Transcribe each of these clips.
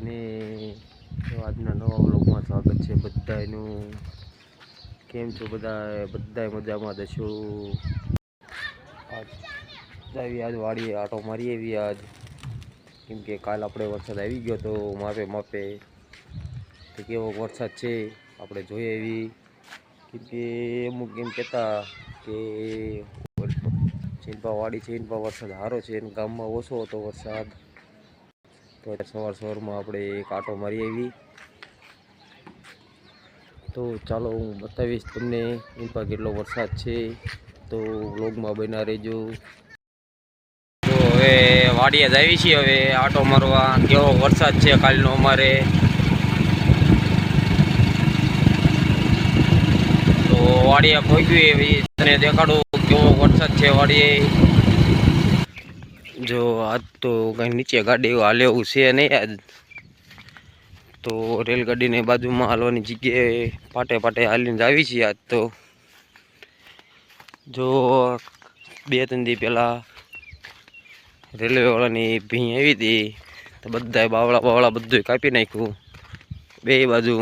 બધાને આજના નવા વ્લોગમાં સ્વાગત છે બધાનું કેમ છો બધા બધા મજામાં આજ આવી આજ વાડીએ આટો મારી એવી આજ. કેમ કે કાલ આપણે વરસાદ આવી ગયો તો માપે માપે. તો કેવો વરસાદ છે આપણે જોઈએ એવી કેમ કે અમુક એમ કહેતા કે ચીનપા વાડી છે એનપા વરસાદ સારો છે અને ગામમાં ઓછો હતો વરસાદ. તો સવાર સવારમાં આપણે એક આટો મારી આવી. તો ચાલો હું બતાવીશ તમને ઇન્પા કેટલો વરસાદ છે. તો વ્લોગમાં બના રહેજો. તો હવે વાડીએ જ આવી છીએ હવે આટો મારવા. કેવો વરસાદ છે કાલનો અમારે? તો વાડીએ પહોંચ્યું એવી તને દેખાડું કેવો વરસાદ છે વાડીએ. જો આજ તો કંઈ નીચે હાલે એવું છે નહીં આજ. તો રેલગાડીની બાજુમાં હાલવાની જગ્યાએ પાટે પાટે હાલીને જ આવી છીએ આજ તો. જો બે ત્રણ દી પહેલાં રેલવેવાળાની ભીં આવી હતી. તો બધાએ બાવળા બાવળા બધું કાપી નાખ્યું. બે બાજુ.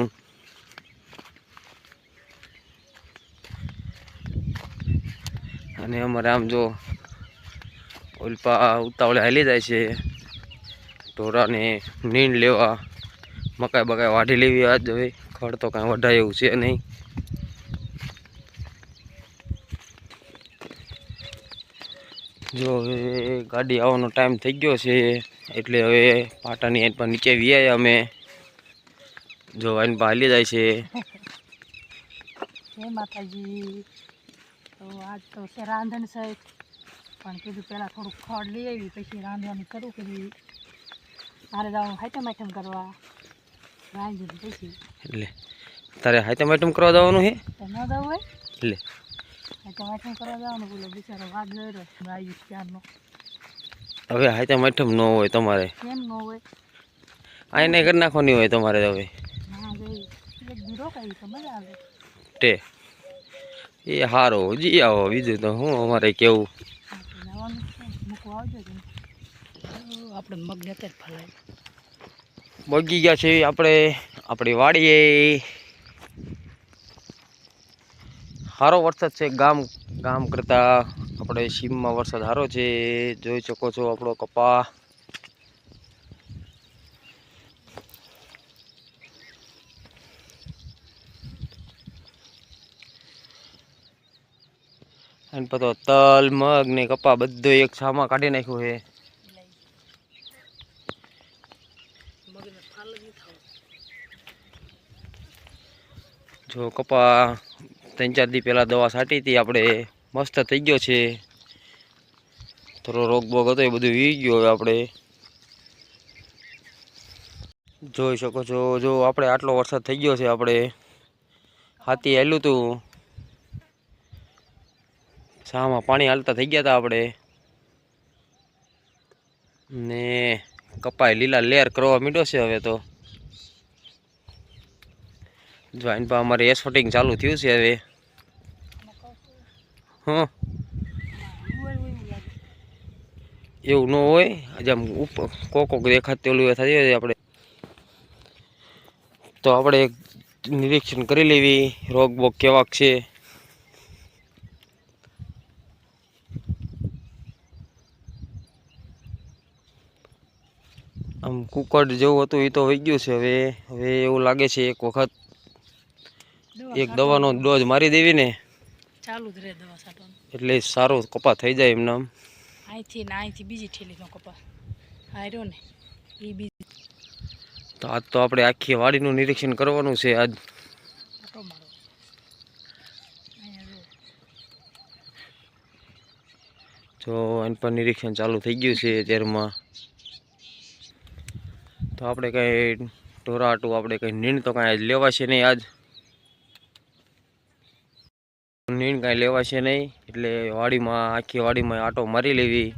અને અમારે આમ જો ઉલ્પા ઉતાવળે હાલી જાય છે. ઢોરાને નીંદ લેવા, મકાઈ બકાઈ વાઢી લેવી આજ હવે. ખડ તો કાંઈ વઢાય એવું છે નહીં. જો હવે ગાડી આવવાનો ટાઈમ થઈ ગયો છે, એટલે હવે પાટાની એન પર નીચે વ્યાય અમે. જો એન પર હાલી જાય છે. માતાજી. આજ તો રાંધણ છે પણ કીધું પહેલાં થોડુંક ખડ લઈ આવી પછી રાંધવાનું શરૂ કરી મારે જવાનું હાઈટમ આઈટમ કરવા રાંધીને પછી. એટલે તારે હાઈટમ આઈટમ કરવા જવાનું છે ન જવું હોય? એટલે. હાઈટમ આઈટમ કરવા જવાનું બોલો બિચારો જોઈ રહ્યો આયુષ ત્યારનો હવે હાઈટમ આઈટમ ન હોય તમારે. કેમ ન હોય? આઈને કરી નાખવાની હોય તમારે હવે. તે એ સારો જી આવો બીજું તો હું અમારે કેવું? આપણે છે. મૂકવા આવજો તમે આપણે મગ લેતા ફલાય. બગી ગયા છે આપણે. આપણી વાડીએ. સારો વરસાદ છે ગામ ગામ કરતાં. આપણે સીમમાં વરસાદ સારો છે. જોઈ શકો છો આપણો કપા. અને પછી તલ, મગ ને કપા બધું એક છામાં કાઢી નાખ્યું થાવ જો કપા ત્રણ ચાર દી પહેલાં દવા છાંટી હતી, આપણે મસ્ત થઈ ગયો છે. થોડો રોગ બોગ હતો એ બધું વી ગયો હવે આપણે. જોઈ શકો છો, જો આપણે આટલો વરસાદ થઈ ગયો છે આપણે. હાથી આવેલું હતું શામાં પાણી હાલતા થઈ ગયા હતા આપણે. ને કપાય લીલા લેર કરવા માંડ્યો છે હવે તો. જો પાસે અમારે એસફોટિંગ ચાલુ થયું છે હવે. હં. એવું ન હોય, આજે આમ કોક દેખાતું ઓલું થતી હોય આપણે. તો આપણે નિરીક્ષણ કરી લેવી રોગ બોગ કેવાક છે. આમ કુકડ જેવું હતું એ તો વહી ગયું છે. હવે હવે એવું લાગે છે એક વખત એક દવાનો ડોઝ મારી દેવી ને ચાલુ જ રહે દવા છાંટવાનું. એટલે સારો કપા થઈ જાય એમને આમ અહીંથી ને અહીંથી બીજી ઠેલીનો કપા હાર્યો ને. એ બીજી તો આજ તો આપણે આખી વાડીનું નિરીક્ષણ કરવાનું છે આજ. જો એન પર નિરીક્ષણ ચાલુ થઈ ગયું છે અત્યારમાં તો આપણે કંઈ ઢોરાટું આપણે કંઈ નીણ તો કાંઈ લેવાશે નહીં આજ. નીણ કાંઈ લેવાશે નહીં એટલે વાડીમાં આખી વાડીમાં આટો મારી લેવી.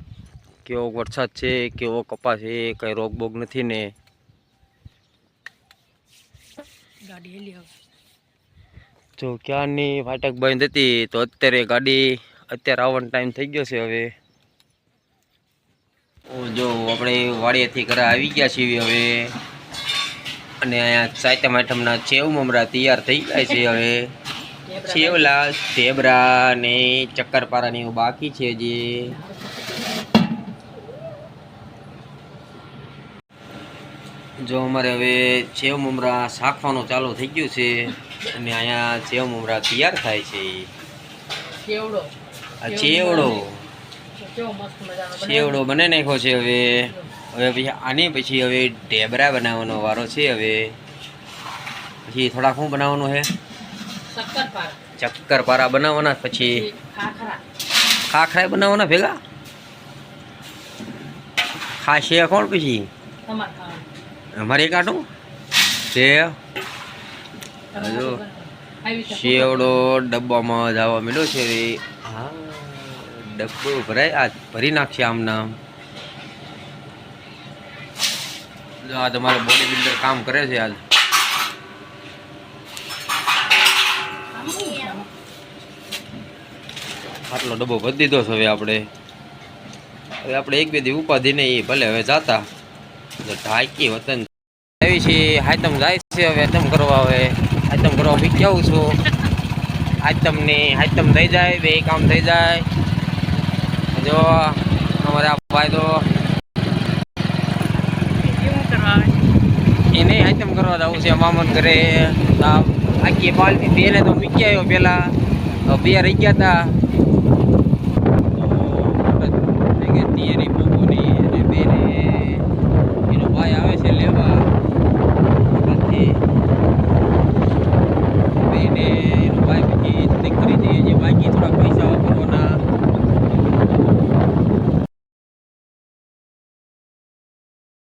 કેવો વરસાદ છે કેવો કપાસ છે કંઈ રોગ બોગ નથી ને. જો ક્યારની ફાટક બંધ હતી તો અત્યારે ગાડી અત્યારે આવવાનો ટાઈમ થઈ ગયો છે હવે. જો આપણે વાડીએથી ઘરે આવી ગયા છીએ હવે. અને અહીંયા સાતમ આઠમના ચેવ મમરા તૈયાર થઈ ગયા છે હવે. સેવલા ઢેબરા ને ચક્કરપારાની બાકી છે જે જો અમારે હવે સેવ મમરા શાકવાનું ચાલુ થઈ ગયું છે અને અહીંયા સેવ મમરા તૈયાર થાય છે. ચેવડો. ચેવડો. કેવો બનાવી નાખ્યો છે હવે. હવે પછી આની પછી હવે ઢેબરા બનાવવાનો વારો છે હવે. પછી થોડાક શું બનાવવાનું છે? શક્કરપારા. ચક્કરપારા બનાવવાના પછી. ખાખરા. બનાવવાના ભેગા? ખાશે કોણ પછી? અમારે આટું તે હજુ શેવડો ડબ્બામાં જવા મળ્યો છે ડબ્બો ભરાય, આ ભરી નાખીએ આમના આ તમારો બોડી બિલ્ડર કામ કરે છે આજ આટલો ડબ્બો ભરી દીધો છે હવે આપણે. હવે આપણે એક બે દી ઉપાધિ નહીં ભલે હવે જાતા. ઢાંકી વતન આવી છે હાતમ જાય છે હવે હાતમ કરવા હવે. હાતમ કરવા બી કેવું છું? હાતમ ને હાતમ થઈ જાય, બે કામ થઈ જાય. જો, અમારે ભાઈ તો એ નહીં આઈટમ કરવા જવું છે મામન ઘરે. આખી પાલથી બેને તો મૂકી આવ્યો પેલા બે રહી ગયા હતા.